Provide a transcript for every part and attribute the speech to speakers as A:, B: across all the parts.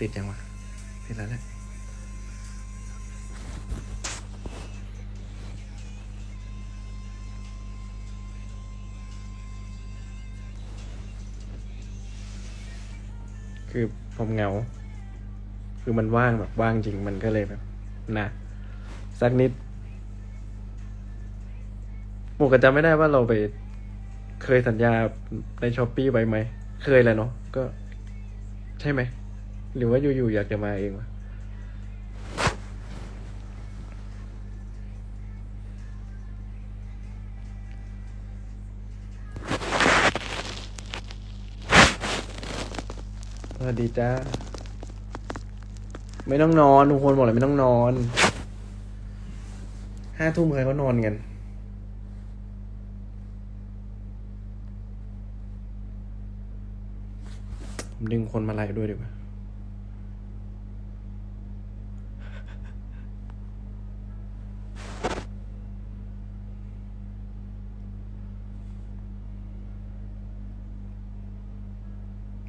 A: ติดยังวะติดแล้วแหละคือผมเหงา คือมันว่างแบบว่างจริงมันก็เลยแบบนะสักนิดหมูก็จำไม่ได้ว่าเราไปเคยสัญญาในช้อปปี้ไว้ไหม เคยแหล้วเนาะก็ใช่ไหม หรือว่าอยู่ๆอยากจะมาเองวะสวัสดีจ้า ไม่ต้องนอนทุกคนบอกเลยไม่ต้องนอนห้าทุ่มใครเขานอนกันผมดึงคนมาไล่ด้วยดีกว่า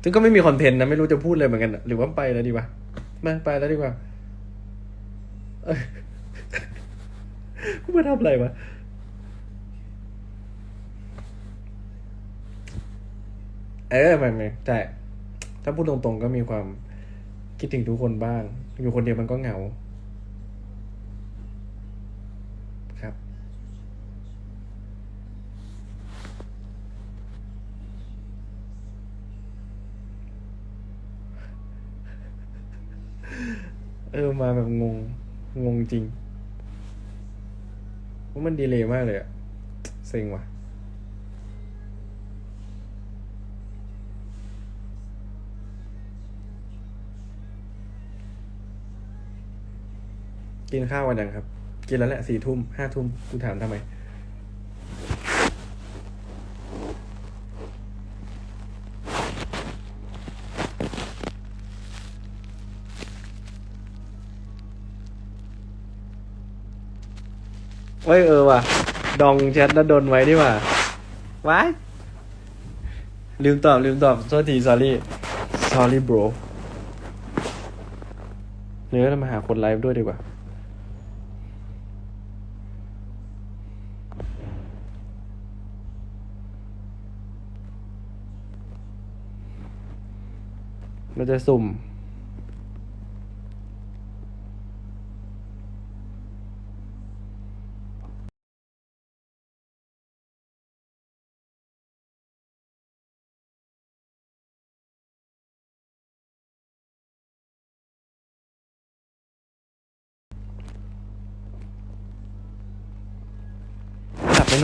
A: ซึ่งก็ไม่มีคอนเทนต์นะไม่รู้จะพูดเลยเหมือนกันหรือว่าไปแล้วดีวะมาไปแล้วดีกว่าเอ้ยกูมาทำอะไรวะเออไม่ไม่แต่ถ้าพูดตรงๆก็มีความคิดถึงทุกคนบ้าง อยู่คนเดียวมันก็เหงา เออมาแบบงง งงจริงว่ามันดีเลยมากเลยอะเซ็งว่ะ กินข้าววันยังครับ กินแล้วแหละสี่ทุ่มห้าทุ่มกูถามทำไม เอ้ยเออว่ะ ดองแชทแล้วโดนไว้นี่ว่ะว้ายลืมตอบ ลืมตอบโทษที sorry sorry bro เนื้อเรามาหาคนไลฟ์ด้วยดีกว่า เราจะสุ่ม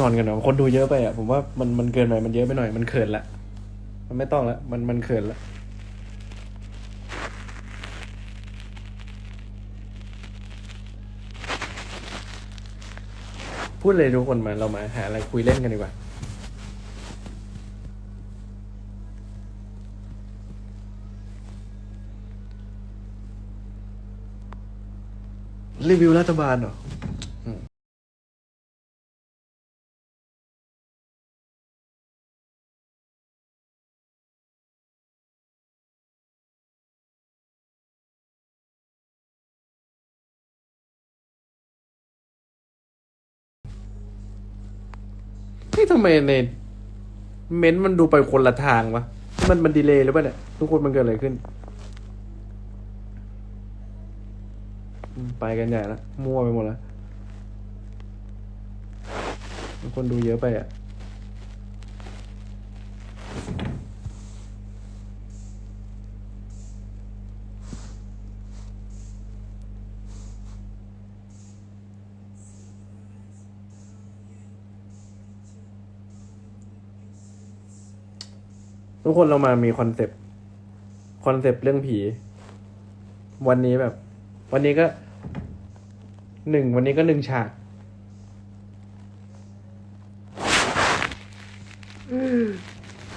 A: อนกันหรอคนดูเยอะไปอะผมว่ามันมันเกินไปมันเยอะไปหน่อยมันเขินละมันไม่ต้องละมันมันเขินละพูดเลยทุกคนมาเรามาหาอะไรคุยเล่นกันดีกว่ารีวิวรัฐบาลเหรอ นี่ทำไมในเม้นมันดูไปคนละทางวะ มันมันดีเลย์หรือเปล่าเนี่ย ทุกคนมันเกิดอะไรขึ้น ไปกันใหญ่ละมั่วไปหมดแล้วคนดูเยอะไปอะ ทุกคนเรามามีคอนเซปต์คอนเซปต์เรื่องผี วันนี้แบบ วันนี้ก็หนึ่งวันนี้ก็หนึ่งฉาก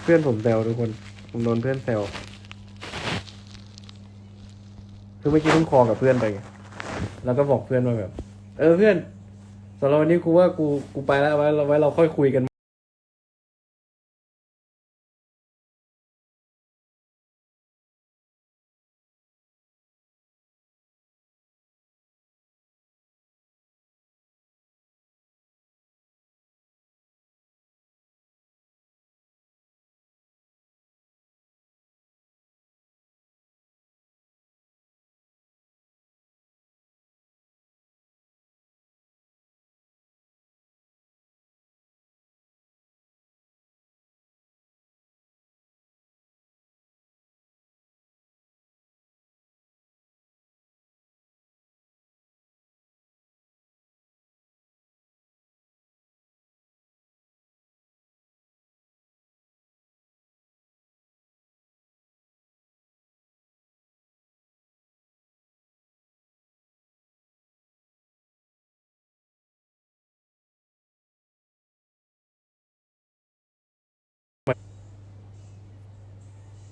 A: เพื่อนผมแซวทุกคน ผมโดนเพื่อนแซวคือเมื่อกี้เพิ่งคอกับเพื่อนไปไงแล้วก็บอกเพื่อนว่าแบบ เออเพื่อนสำหรับวันนี้กูว่ากูกูไปแล้วไว้ไว้เราค่อยคุยกัน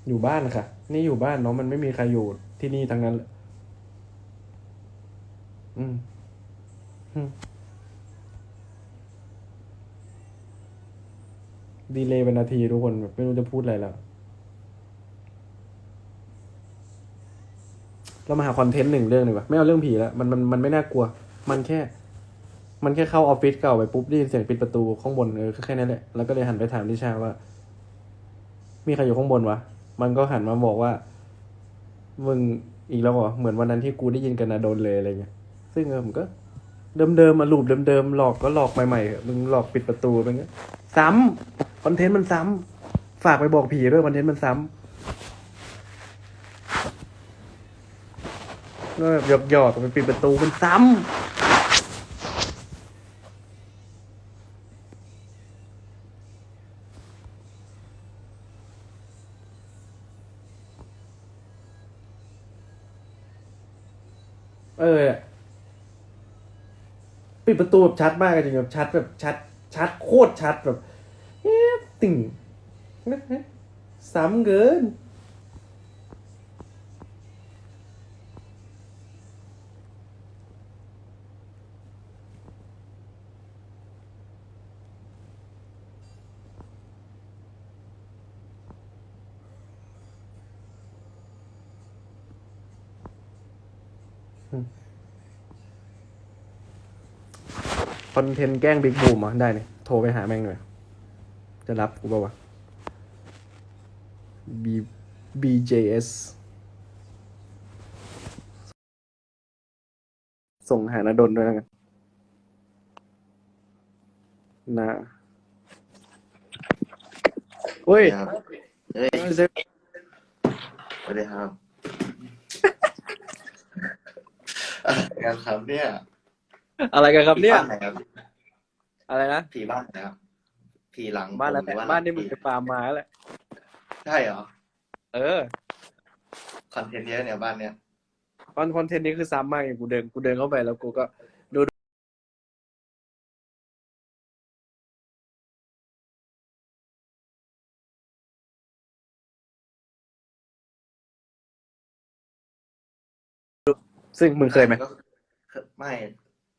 A: อยู่บ้านค่ะ นี่อยู่บ้านเนาะมันไม่มีใครอยู่ที่นี่ทั้งนั้นเลยอืมอืมดีเลยเป็นนาทีทุกคนแบบไม่รู้จะพูดอะไรแล้ว เรามาหาคอนเทนต์หนึ่งเรื่องหนึ่งว่ะไม่เอาเรื่องผีแล้ว มันมันมันไม่น่ากลัว มันแค่ มันแค่เข้าออฟฟิศเก่าไปปุ๊บได้ยินเสียงปิดประตูข้างบนเออแค่นั้นแหละแล้วก็เลยหันไปถามทิชาว่า มีใครอยู่ข้างบนวะ มันก็หันมาบอกว่า มึงอีกแล้วเหรอเหมือนวันนั้นที่กูได้ยินกันนะโดนเลยอะไรเงี้ย ซึ่งเออผมก็ เดิมๆมาลูปเดิมๆหลอกก็หลอกใหม่ๆมึงหลอกปิดประตูไปเงี้ย ซ้ำคอนเทนต์มันซ้ำฝากไปบอกผีด้วยคอนเทนต์มันซ้ำก็แบบหยอกๆไปปิดประตูมันซ้ำ เออปิดประตูแบบชัดมากจริงแบบชัดแบบชัด ชัดโคตรชัดแบบเอ๊ะติ่งซ้ำเกิน คอนเทนต์แกล้งบิ๊กบูมอะได้เนี่ยโทรไปหาแม่งหน่อย จะรับกูป่าวะ B BJS ส่งหานาดนด้วยแล้วกันนะเฮ้ย
B: ครับเฮ้ย
A: เซฟ
B: สวัสดีครับอะไร กันครับเนี่ย
A: อะไรกันครับเนี่ย
B: ผีบ้านไหนครับ
A: อะไรนะ
B: ผีบ้านไหนครับผีหลัง
A: บ้านแล้ว
B: ผมหรือ
A: บ้านนี่มึง
B: ผี
A: ไปฟาร์มมาแล้วแหละ
B: ใช่เหรอ
A: เออ
B: คอนเทนต์เยอะเนี่ยบ้านเนี่ย
A: คอนคอนเทนต์นี้คือซ้ำมากอย่างกูเดินกูเดินเข้าไปแล้วกูก็ดูซึ่งมึงเคยไหม
B: ก็ ไม่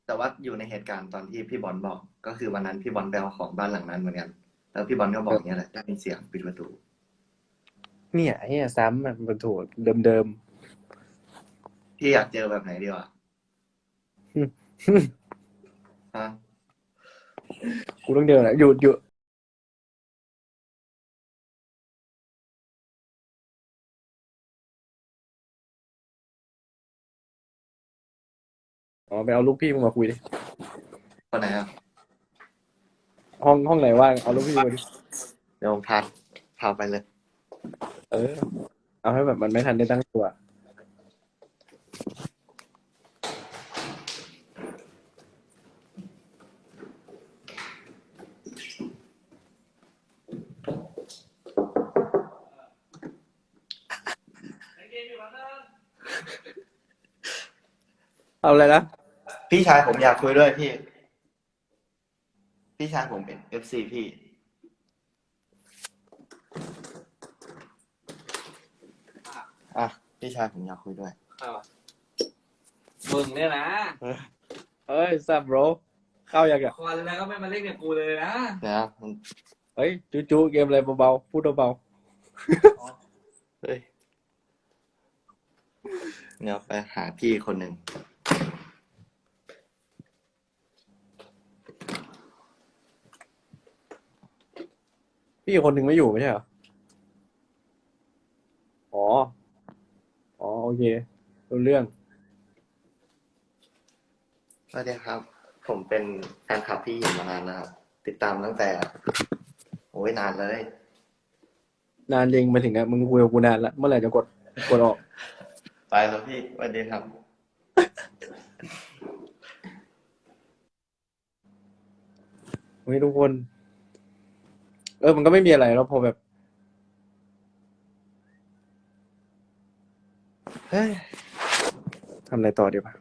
B: แต่ว่าอยู่ในเหตุการณ์ตอนที่พี่บอลบอก ก็คือวันนั้นพี่บอลไปเอาของบ้านหลังนั้นเหมือนกัน แล้วพี่บอลก็บอกอย่างเงี้ยแหละได้ยินเสียงปิดประตู
A: เนี่ยไอ้เนี่ยซ้ำอะมันถูกเดิม
B: พี่อยากเจอแบบไหนดีวะ
A: ๆ
B: ฮะ
A: กูต้องเดินอะหยุดหยุ อ๋อไปเอาลูกพี่มึงมาคุยดิ
B: คนไหนอะ
A: ห้องห้องไหนว่างเอาลูกพี่มาดิ
B: เดี๋ยวผมพาพาไปเลย
A: เออ เอาให้แบบมันไม่ทันได้ตั้งตัว เอาอะไรนะ
B: พี่ชายผมอยากคุยด้วยพี่ พี่ชายผมเป็นเอฟซีพี่ อะ พี่ชายผมอยากคุยด้วย
C: มึงเนี่ยนะ
A: เอ้ยซับโรเข้ายังอะ
C: คอนแล้วก็ไม่มาเล่นกับกูเลยนะ
B: เดี๋ยวนะมัน
A: เฮ้ยจูจูเกมอะไรเบาๆพูดเบา
B: เฮ้ยเดี๋ยวไปหาพี่คนหนึ่ง
A: ๆพี่คนหนึ่งไม่อยู่ไม่ใช่เหรอ อ๋อ อ๋อ โอเครู้เรื่อง
B: สวัสดีครับ ผมเป็นแฟนคลับพี่หญิงมานานแล้วครับ ติดตามตั้งแต่ โอ้ยนานเลย
A: นานจริงมาถึงอะมึงคุยกับกูนานละเมื่อไหร่จะกดกดออก
B: ไปแล้วพี่สวัสดีครับ
A: เฮ้ยทุกคน เออมันก็ไม่มีอะไรแล้วพอแบบเฮ้ยทำอะไรต่อดีวะ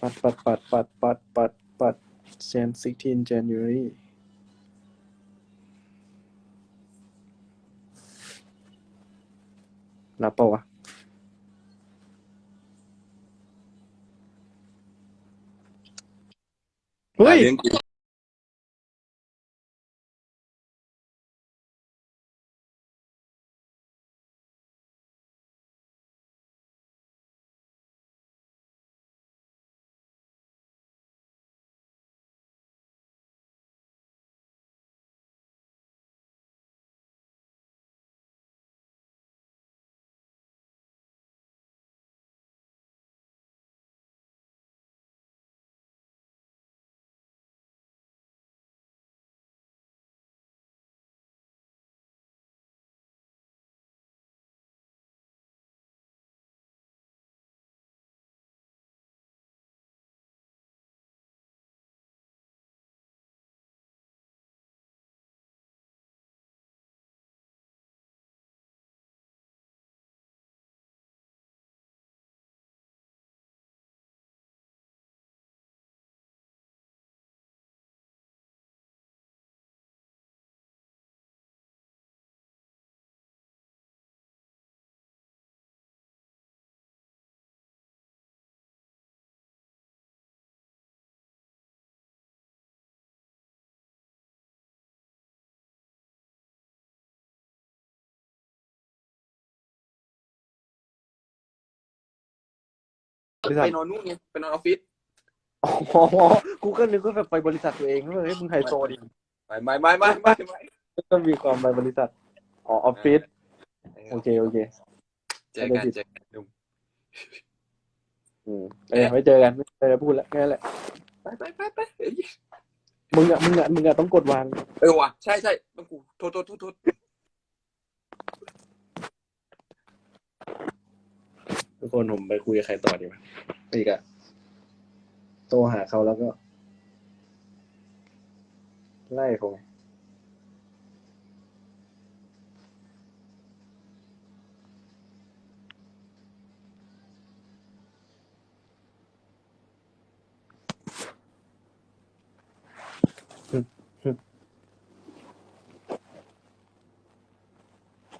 A: ปัดปัดปัดปัดปัดปัดปัดเซนซิทีน January รับเปลวะเฮ้ย
D: เรื่องจ ริง
A: บริษัท
D: ไปนอนนู่นไงไปนอนออฟฟิศ
A: อ๋อกูก็นึกว่าแบบไปบริษัทตัวเองเฮ้ยมึงไฮโซดิ
D: ไม่ไม่ไม่ไม่ไม่ไม่
A: ก็มีความไปบริษัทอ๋อออฟฟิศโอเคโอเค
D: เจอกันเจอกันหนุ่ม
A: อืมเออไม่เจอกันไม่เจอกันพูดแล้วแค่นั้นแหละ
D: ไปไปไปไปเอ้ย
A: มึงอะมึงอะมึงอะต้องกดวาง
D: เออว่ะใช่ใช่ต้องกูโทษโทษโทษ ทุ
A: กคนผมไปคุยกับใครต่อดีไหมอีกอะโทรหาเขาแล้วก็ ไล่เขาไง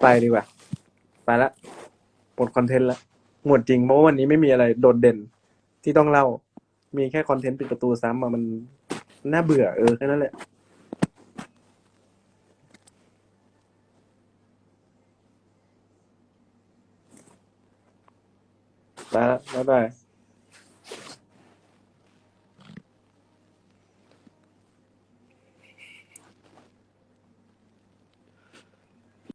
A: ไปดีกว่า ไปละหมดคอนเทนต์และ หมดจริงเพราะว่าวันนี้ไม่มีอะไรโดดเด่นที่ต้องเล่า มีแค่คอนเทนต์ปิดประตูซ้ำมามันน่าเบื่อเออแค่นั้นแหละไปละบ๊ายบาย